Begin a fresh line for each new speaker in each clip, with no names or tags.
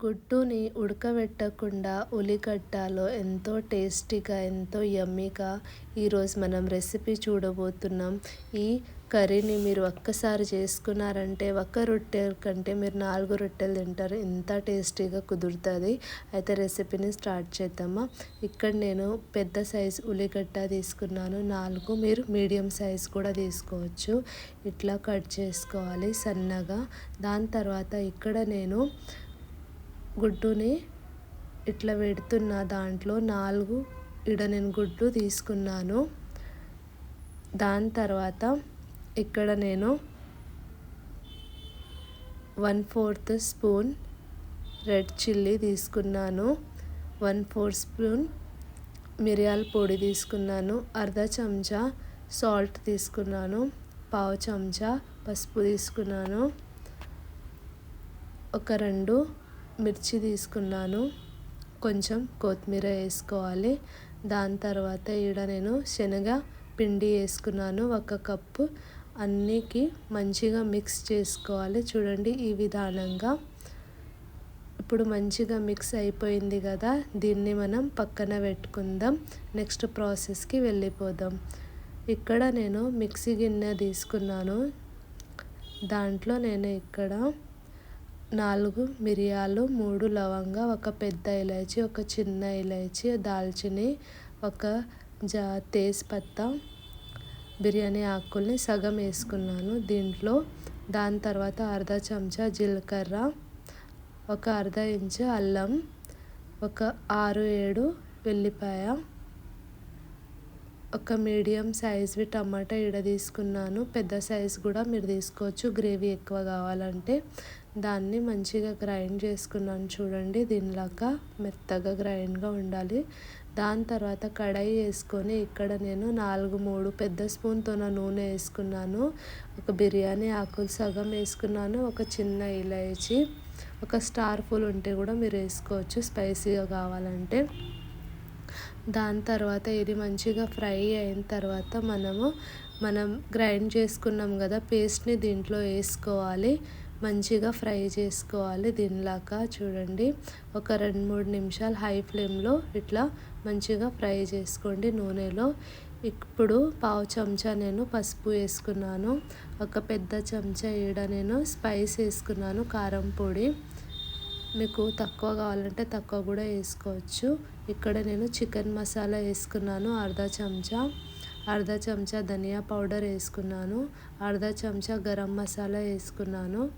గుడ్డుని ఉడకబెట్టకుండా ఉల్లిగడ్డలో ఎంతో టేస్టీగా ఎంతో యమ్మీగా ఈరోజు మనం రెసిపీ చూడబోతున్నాం. ఈ కర్రీని మీరు ఒక్కసారి చేసుకున్నారంటే ఒక్క రొట్టె కంటే మీరు నాలుగు రొట్టెలు తింటారు. ఎంత టేస్టీగా కుదురుతుంది. అయితే రెసిపీని స్టార్ట్ చేద్దామా? ఇక్కడ నేను పెద్ద సైజు ఉల్లిగడ్డ తీసుకున్నాను. నాలుగు మీరు మీడియం సైజ్ కూడా తీసుకోవచ్చు. ఇట్లా కట్ చేసుకోవాలి సన్నగా. దాని తర్వాత ఇక్కడ నేను గుడ్డుని ఇట్లా పెడుతున్న దాంట్లో నాలుగు ఇడనెన్ నేను గుడ్డు తీసుకున్నాను. దాని తర్వాత ఇక్కడ నేను one fourth spoon red chilli తీసుకున్నాను. వన్ ఫోర్ స్పూన్ మిరియాల పొడి తీసుకున్నాను. అర్ధ చెంచా సాల్ట్ తీసుకున్నాను. పావు చెంచా పసుపు తీసుకున్నాను. ఒక రెండు మిర్చి తీసుకున్నాను. కొంచెం కొత్తిమీర వేసుకోవాలి. దాని తర్వాత ఈడ నేను శనగ పిండి వేసుకున్నాను. ఒక కప్పు అన్నికి మంచిగా మిక్స్ చేసుకోవాలి. చూడండి ఈ విధానంగా. ఇప్పుడు మంచిగా మిక్స్ అయిపోయింది కదా. దీన్ని మనం పక్కన పెట్టుకుందాం. నెక్స్ట్ ప్రాసెస్కి వెళ్ళిపోదాం. ఇక్కడ నేను మిక్సీ గిన్నె తీసుకున్నాను. దాంట్లో నేను ఇక్కడ నాలుగు మిరియాలు మూడు లవంగ ఒక పెద్ద ఇలాచి ఒక చిన్న ఇలాచి దాల్చిని ఒక జా తేజ్పత్తా బిర్యానీ ఆకుల్ని సగం వేసుకున్నాను. దీంట్లో దాని తర్వాత అర్ధ చెంచా జీలకర్ర ఒక అర్ధ ఇంచు అల్లం ఒక ఆరు ఏడు వెల్లిపాయ ఒక మీడియం సైజ్వి టమాటా ఇడ తీసుకున్నాను. పెద్ద సైజ్ కూడా మీరు తీసుకోవచ్చు. గ్రేవీ ఎక్కువ కావాలంటే దాన్ని మంచిగా గ్రైండ్ చేసుకున్నాను చూడండి. దీనిలాగా మెత్తగా గ్రైండ్గా ఉండాలి. దాని తర్వాత కడాయి వేసుకొని ఇక్కడ నేను నాలుగు మూడు పెద్ద స్పూన్తో నూనె వేసుకున్నాను. ఒక బిర్యానీ ఆకులు సగం వేసుకున్నాను. ఒక చిన్న ఇలాచి ఒక స్టార్ ఫుల్ ఉంటే కూడా మీరు వేసుకోవచ్చు. స్పైసీగా కావాలంటే. దాని తర్వాత ఇది మంచిగా ఫ్రై అయిన తర్వాత మనము మనం గ్రైండ్ చేసుకున్నాం కదా పేస్ట్ని దీంట్లో వేసుకోవాలి. మంచిగా ఫ్రై చేసుకోవాలి దీనిలాగా చూడండి. ఒక రెండు మూడు నిమిషాలు హై ఫ్లేమ్లో ఇట్లా మంచిగా ఫ్రై చేసుకోండి నూనెలో. ఇప్పుడు పావు చెంచా నేను పసుపు వేసుకున్నాను. ఒక పెద్ద చెంచా ఈడ నేను స్పైస్ వేసుకున్నాను కారం పొడి. మీకు తక్కువ కావాలంటే తక్కువ కూడా వేసుకోవచ్చు. ఇక్కడ నేను చికెన్ మసాలా వేసుకున్నాను అర్ధ చెంచా. అర్ధ చెంచా ధనియా పౌడర్ వేసుకున్నాను అర్ధ చెంచా గరం మసాలా వేసుకున్నాను.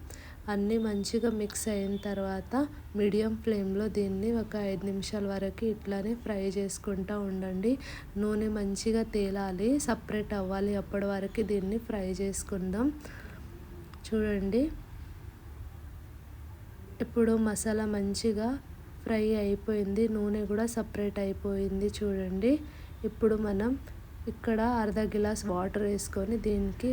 అన్నీ మంచిగా మిక్స్ అయిన తర్వాత మీడియం ఫ్లేమ్లో దీన్ని ఒక ఐదు నిమిషాల వరకు ఇట్లానే ఫ్రై చేసుకుంటూ ఉండండి. నూనె మంచిగా తేలాలి సపరేట్ అవ్వాలి. అప్పటి వరకు దీన్ని ఫ్రై చేసుకుందాం. చూడండి. ఇప్పుడు మసాలా మంచిగా ఫ్రై అయిపోయింది నూనె కూడా సపరేట్ అయిపోయింది చూడండి. ఇప్పుడు మనం ఇక్కడ అర్ధ గ్లాస్ వాటర్ వేసుకొని దీనికి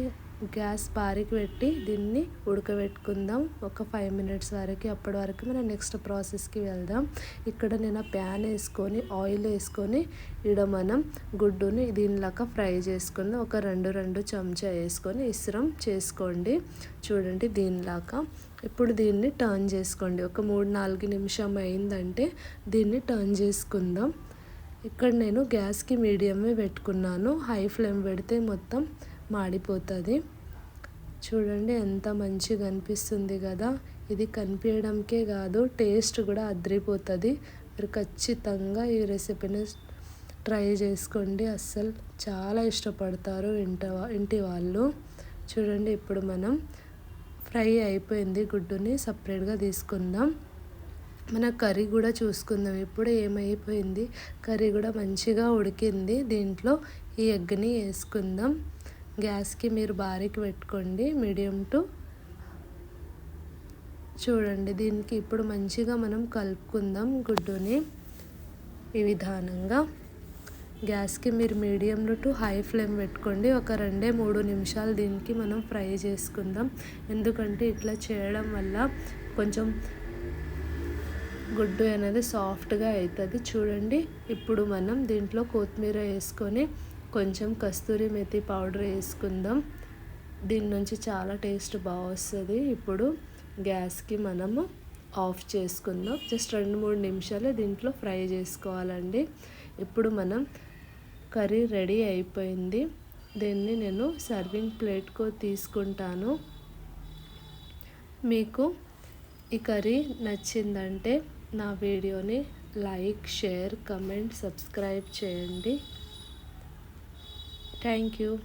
గ్యాస్ బారికి పెట్టి దీన్ని ఉడకబెట్టుకుందాం. ఒక ఫైవ్ మినిట్స్ వరకు అప్పటి వరకు మనం నెక్స్ట్ ప్రాసెస్కి వెళ్దాం. ఇక్కడ నేను ప్యాన్ వేసుకొని ఆయిల్ వేసుకొని ఇక్కడ మనం గుడ్డుని దీనిలాగా ఫ్రై చేసుకుందాం. ఒక రెండు రెండు చెంచా వేసుకొని ఇస్రం చేసుకోండి. చూడండి దీనిలాగా. ఇప్పుడు దీన్ని టర్న్ చేసుకోండి. ఒక మూడు నాలుగు నిమిషం అయిందంటే దీన్ని టర్న్ చేసుకుందాం. ఇక్కడ నేను గ్యాస్కి మీడియమే పెట్టుకున్నాను. హై ఫ్లేమ్ పెడితే మొత్తం మాడిపోతుంది. చూడండి ఎంత మంచిగా అనిపిస్తుంది కదా. ఇది కనిపించడంకే కాదు టేస్ట్ కూడా అద్రిపోతుంది. మీరు ఖచ్చితంగా ఈ రెసిపీని ట్రై చేసుకోండి. అస్సలు చాలా ఇష్టపడతారు ఇంట ఇంటి వాళ్ళు. చూడండి ఇప్పుడు మనం ఫ్రై అయిపోయింది గుడ్డుని సపరేట్గా తీసుకుందాం. మన కర్రీ కూడా చూసుకుందాం. ఇప్పుడు ఏమైపోయింది? కర్రీ కూడా మంచిగా ఉడికింది. దీంట్లో ఈ ఎగ్ని వేసుకుందాం. గ్యాస్కి మీరు బారికి పెట్టుకోండి మీడియం టు చూడండి. దీనికి ఇప్పుడు మంచిగా మనం కలుపుకుందాం గుడ్డుని ఈ విధానంగా. గ్యాస్కి మీరు మీడియంలో టు హై ఫ్లేమ్ పెట్టుకోండి. ఒక రెండే మూడు నిమిషాలు దీనికి మనం ఫ్రై చేసుకుందాం. ఎందుకంటే ఇట్లా చేయడం వల్ల కొంచెం గుడ్డు అనేది సాఫ్ట్గా అవుతుంది చూడండి ఇప్పుడు మనం దీంట్లో కొత్తిమీర వేసుకొని కొంచెం కస్తూరి మెతి పౌడర్ వేసుకుందాం. దీని నుంచి చాలా టేస్ట్ బాగా వస్తుంది. ఇప్పుడు గ్యాస్కి మనము ఆఫ్ చేసుకుందాం. జస్ట్ రెండు మూడు నిమిషాలు దీంట్లో ఫ్రై చేసుకోవాలండి. ఇప్పుడు మనం కర్రీ రెడీ అయిపోయింది. దీన్ని నేను సర్వింగ్ ప్లేట్కు తీసుకుంటాను. మీకు ఈ కర్రీ నచ్చిందంటే నా వీడియోని లైక్ షేర్ కమెంట్ సబ్స్క్రైబ్ చేయండి. thank you.